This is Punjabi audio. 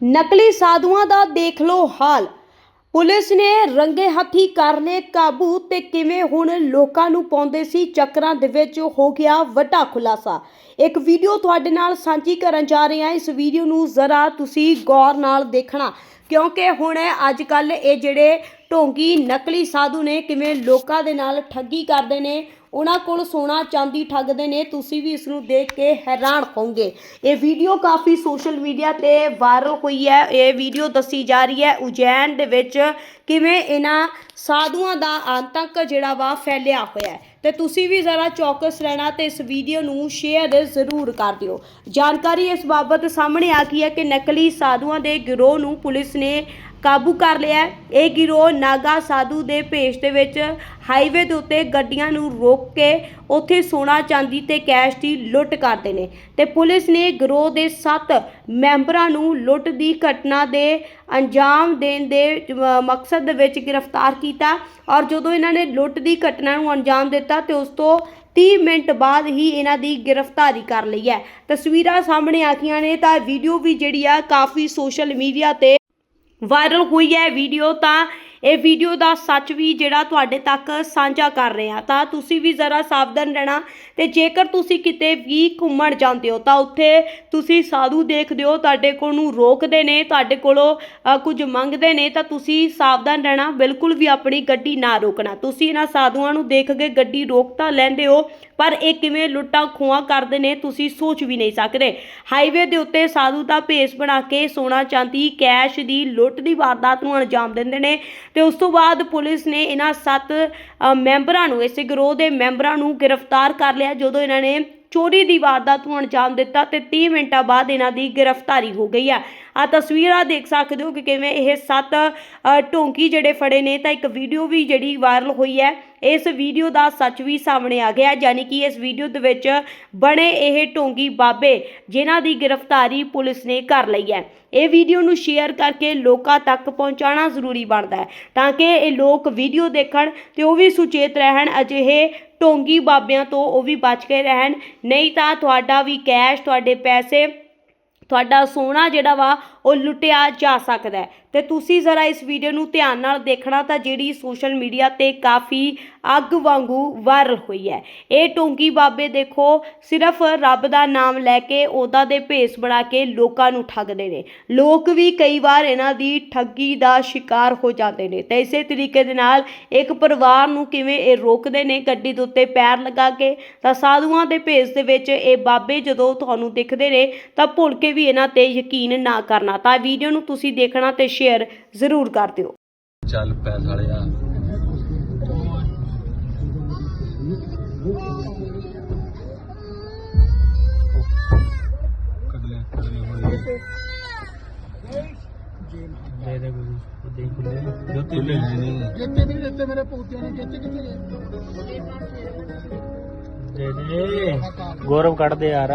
ਨਕਲੀ ਸਾਧੂਆਂ ਦਾ ਦੇਖ ਲਓ ਹਾਲ। ਪੁਲਿਸ ਨੇ ਰੰਗੇ ਹੱਥੀ ਕਰ ਲਏ ਕਾਬੂ ਤੇ ਕਿਵੇਂ ਹੁਣ ਲੋਕਾਂ ਨੂੰ ਪਾਉਂਦੇ ਸੀ ਚੱਕਰਾਂ ਦੇ ਵਿੱਚ ਹੋ ਗਿਆ ਵੱਡਾ ਖੁਲਾਸਾ। ਇੱਕ ਵੀਡੀਓ ਤੁਹਾਡੇ ਨਾਲ ਸਾਂਝੀ ਕਰਨ ਜਾ ਰਹੇ ਹਾਂ। ਇਸ ਵੀਡੀਓ ਨੂੰ ਜ਼ਰਾ ਤੁਸੀਂ ਗੌਰ ਨਾਲ ਦੇਖਣਾ, ਕਿਉਂਕਿ ਹੁਣ ਅੱਜ ਕੱਲ ਇਹ ਜਿਹੜੇ ਢੋਂਗੀ ਨਕਲੀ ਸਾਧੂ ਨੇ ਕਿਵੇਂ ਲੋਕਾਂ ਦੇ ਨਾਲ ਠੱਗੀ ਕਰਦੇ ਨੇ? ਉਹਨਾਂ ਕੋਲ ਸੋਨਾ, ਚਾਂਦੀ ਠੱਗਦੇ ਨੇ, ਤੁਸੀਂ ਵੀ ਇਸ ਨੂੰ ਦੇਖ ਕੇ ਹੈਰਾਨ ਹੋਵੋਗੇ। ਇਹ ਵੀਡੀਓ ਕਾਫੀ ਸੋਸ਼ਲ ਮੀਡੀਆ ਤੇ ਵਾਇਰਲ ਹੋਈ ਹੈ। ਇਹ ਵੀਡੀਓ ਦੱਸੀ ਜਾ ਰਹੀ ਹੈ ਉਜੈਨ ਦੇ ਵਿੱਚ ਕਿਵੇਂ ਇਹਨਾਂ ਸਾਧੂਆਂ ਦਾ ਆਤੰਕ ਜਿਹੜਾ ਵਾ ਫੈਲਿਆ ਹੋਇਆ ਹੈ। ਤੇ ਤੁਸੀਂ ਵੀ ਜ਼ਰਾ ਚੌਕਸ ਰਹਿਣਾ ਤੇ ਇਸ ਵੀਡੀਓ ਨੂੰ ਸ਼ੇਅਰ ਜ਼ਰੂਰ ਕਰ ਦਿਓ। ਜਾਣਕਾਰੀ ਇਸ ਬਾਬਤ ਸਾਹਮਣੇ ਆ ਗਈ ਹੈ ਕਿ ਨਕਲੀ ਸਾਧੂਆਂ ਦੇ ਗਿਰੋਹ ਨੂੰ ਪੁਲਿਸ ਨੇ ਕਾਬੂ ਕਰ ਲਿਆ ਇਹ ਗਿਰੋਹ ਨਾਗਾ ਸਾਧੂ ਦੇ ਭੇਸ਼ ਦੇ ਵਿੱਚ ਹਾਈਵੇ ਦੇ ਉੱਤੇ ਗੱਡੀਆਂ ਨੂੰ ਰੋਕ ਕੇ ਉੱਥੇ ਸੋਨਾ ਚਾਂਦੀ ਤੇ ਕੈਸ਼ ਦੀ ਲੁੱਟ ਕਰਦੇ ਨੇ ਤੇ ਪੁਲਿਸ ਨੇ ਗਿਰੋਹ ਦੇ 7 ਮੈਂਬਰਾਂ ਨੂੰ ਲੁੱਟ ਦੀ ਘਟਨਾ ਦੇ ਅੰਜਾਮ ਦੇਣ ਦੇ ਮਕਸਦ ਦੇ ਵਿੱਚ ਗ੍ਰਿਫਤਾਰ ਕੀਤਾ ਔਰ ਜਦੋਂ ਇਹਨਾਂ ਨੇ ਲੁੱਟ ਦੀ ਘਟਨਾ ਨੂੰ ਅੰਜਾਮ ਦਿੱਤਾ ਤੇ ਉਸ ਤੋਂ 30 ਮਿੰਟ ਬਾਅਦ ਹੀ ਇਹਨਾਂ ਦੀ ਗ੍ਰਿਫਤਾਰੀ ਕਰ ਲਈ ਹੈ। ਤਸਵੀਰਾਂ ਸਾਹਮਣੇ ਆਖੀਆਂ ਨੇ ਤਾਂ ਵੀਡੀਓ ਵੀ ਜਿਹੜੀ ਆ ਕਾਫੀ ਸੋਸ਼ਲ ਮੀਡੀਆ ਤੇ ਵਾਇਰਲ ਹੋਈ ਹੈ ਵੀਡੀਓ ਤਾਂ ਇਹ ਵੀਡੀਓ ਦਾ ਸੱਚ ਵੀ ਜਿਹੜਾ ਤੁਹਾਡੇ ਤੱਕ ਸਾਂਝਾ ਕਰ ਰਹੇ। ਆ ਤਾਂ ਤੁਸੀਂ ਵੀ ਜ਼ਰਾ ਸਾਵਧਾਨ ਰਹਿਣਾ ਤੇ ਜੇਕਰ ਤੁਸੀਂ ਕਿਤੇ ਵੀ ਘੁੰਮਣ ਜਾਂਦੇ ਹੋ, ਤਾਂ ਉੱਥੇ ਤੁਸੀਂ ਸਾਧੂ ਦੇਖਦੇ ਹੋ, ਤੁਹਾਡੇ ਕੋਲ ਨੂੰ ਰੋਕਦੇ ਨੇ, ਤੁਹਾਡੇ ਕੋਲੋਂ ਕੁਝ ਮੰਗਦੇ ਨੇ, ਤਾਂ ਤੁਸੀਂ ਸਾਵਧਾਨ ਰਹਿਣਾ, ਬਿਲਕੁਲ ਵੀ ਆਪਣੀ ਗੱਡੀ ਨਾ ਰੋਕਣਾ। ਤੁਸੀਂ ਇਹਨਾਂ ਸਾਧੂਆਂ ਨੂੰ ਦੇਖ ਕੇ ਗੱਡੀ ਰੋਕ ਤਾਂ ਲੈਂਦੇ ਹੋ, ਪਰ ਇਹ ਕਿਵੇਂ ਲੁੱਟਾਂ ਖੋਹਾਂ ਕਰਦੇ ਨੇ, ਤੁਸੀਂ ਸੋਚ ਵੀ ਨਹੀਂ ਸਕਦੇ। ਹਾਈਵੇ ਦੇ ਉੱਤੇ ਸਾਧੂ ਦਾ ਭੇਸ ਬਣਾ ਕੇ ਸੋਨਾ ਚਾਂਦੀ, ਕੈਸ਼ ਦੀ ਲੁੱਟ ਦੀ ਵਾਰਦਾਤ ਨੂੰ ਅੰਜਾਮ ਦਿੰਦੇ ਨੇ ਤੇ ਉਸ ਤੋਂ ਬਾਅਦ ਪੁਲਿਸ ਨੇ ਇਹਨਾਂ ਸੱਤ ਮੈਂਬਰਾਂ ਨੂੰ, ਇਸੇ ਗਰੋਹ ਦੇ ਮੈਂਬਰਾਂ ਨੂੰ ਗ੍ਰਿਫਤਾਰ ਕਰ ਲਿਆ, ਜਦੋਂ ਇਹਨਾਂ ਨੇ ਚੋਰੀ ਦੀ ਵਾਰਦਾਤ ਨੂੰ ਅੰਜਾਮ ਦਿੱਤਾ ਤੇ 30 ਮਿੰਟਾਂ ਬਾਅਦ ਇਹਨਾਂ ਦੀ ਗ੍ਰਿਫਤਾਰੀ ਹੋ ਗਈ ਹੈ। ਆ ਤਸਵੀਰਾਂ ਦੇਖ ਸਕਦੇ ਹੋ ਕਿ ਕਿਵੇਂ ਇਹ ਸੱਤ ਢੋਂਕੀ ਜਿਹੜੇ ਫੜੇ ਨੇ ਤਾਂ ਇੱਕ ਵੀਡੀਓ ਵੀ ਜਿਹੜੀ ਵਾਇਰਲ ਹੋਈ ਹੈ। ਇਸ ਵੀਡੀਓ ਦਾ ਸੱਚ ਵੀ ਸਾਹਮਣੇ ਆ ਗਿਆ ਯਾਨੀ ਕਿ ਇਸ ਵੀਡੀਓ ਦੇ ਵਿੱਚ ਬਣੇ ਇਹ ਢੋਂਗੀ ਬਾਬੇ ਜਿਨ੍ਹਾਂ ਦੀ ਗ੍ਰਿਫਤਾਰੀ ਪੁਲਿਸ ਨੇ ਕਰ ਲਈ ਹੈ। ਇਹ ਵੀਡੀਓ ਨੂੰ ਸ਼ੇਅਰ ਕਰਕੇ ਲੋਕਾਂ ਤੱਕ ਪਹੁੰਚਾਉਣਾ ਜ਼ਰੂਰੀ ਬਣਦਾ ਹੈ ਤਾਂ ਕਿ ਇਹ ਲੋਕ ਵੀਡੀਓ ਦੇਖਣ ਤੇ ਉਹ ਵੀ ਸੁਚੇਤ ਰਹਿਣ। ਅਜਿਹੇ ਢੋਂਗੀ ਬਾਬਿਆਂ ਤੋਂ ਉਹ ਵੀ ਬਚ ਕੇ ਰਹਿਣ। ਨਹੀਂ ਤਾਂ ਤੁਹਾਡਾ ਵੀ ਕੈਸ਼ ਤੁਹਾਡੇ ਪੈਸੇ ਤੁਹਾਡਾ ਸੋਨਾ ਜਿਹੜਾ ਵਾ, ਉਹ ਲੁੱਟਿਆ ਜਾ ਸਕਦਾ ਹੈ। ਤੇ ਤੁਸੀਂ ਜ਼ਰਾ ਇਸ ਵੀਡੀਓ ਨੂੰ ਧਿਆਨ ਨਾਲ ਦੇਖਣਾ ਤਾਂ ਜਿਹੜੀ ਸੋਸ਼ਲ ਮੀਡੀਆ ਤੇ ਕਾਫੀ ਅੱਗ ਵਾਂਗੂ ਵਾਇਰਲ ਹੋਈ ਹੈ। ਇਹ ਟੋਂਗੀ ਬਾਬੇ ਦੇਖੋ, ਸਿਰਫ ਰੱਬ ਦਾ ਨਾਮ ਲੈ ਕੇ ਉਹਦਾ ਦੇ ਭੇਸ ਬਣਾ ਕੇ ਲੋਕਾਂ ਨੂੰ ਠੱਗਦੇ ਨੇ। ਲੋਕ ਵੀ ਕਈ ਵਾਰ ਇਹਨਾਂ ਦੀ ਠੱਗੀ ਦਾ ਸ਼ਿਕਾਰ ਹੋ ਜਾਂਦੇ ਨੇ। ਤੇ ਇਸੇ ਤਰੀਕੇ ਦੇ ਨਾਲ ਇੱਕ ਪਰਿਵਾਰ ਨੂੰ ਕਿਵੇਂ ਇਹ ਰੋਕਦੇ ਨੇ, ਗੱਡੀ ਦੇ ਉੱਤੇ ਪੈਰ ਲਗਾ ਕੇ, ਤਾਂ ਸਾਧੂਆਂ ਦੇ ਭੇਸ ਦੇ ਵਿੱਚ ਇਹ ਬਾਬੇ ਜਦੋਂ ਤੁਹਾਨੂੰ ਦਿਖਦੇ ਨੇ, ਤਾਂ ਭੁਲਕੇ ਵੀ ਇਹਨਾਂ ਤੇ ਯਕੀਨ ਨਾ ਕਰਨਾ ਤਾਂ ਵੀਡੀਓ ਨੂੰ ਤੁਸੀਂ ਦੇਖਣਾ ਤੇ ਸ਼ੇਅਰ ਜ਼ਰੂਰ ਕਰ ਦਿਓ। ਚੱਲ ਪੈਸ ਵਾਲਿਆ ਕਦਲੇ ਕਦਲੇ ਹੋਣੀ ਦੇ ਦੇ ਕੋਈ ਦੇ ਖੁੱਲੇ ਜੋ ਤੇ ਨਹੀਂ ਜਿੱਤੇ ਵੀ ਦਿੱਤੇ ਮੇਰੇ ਪੋਤਿਆਂ ਨੇ ਕਿੱਥੇ ਕਿੱਥੇ ਗਏ ਦੇ ਦੇ ਗੌਰਵ ਕੱਢਦੇ ਯਾਰ।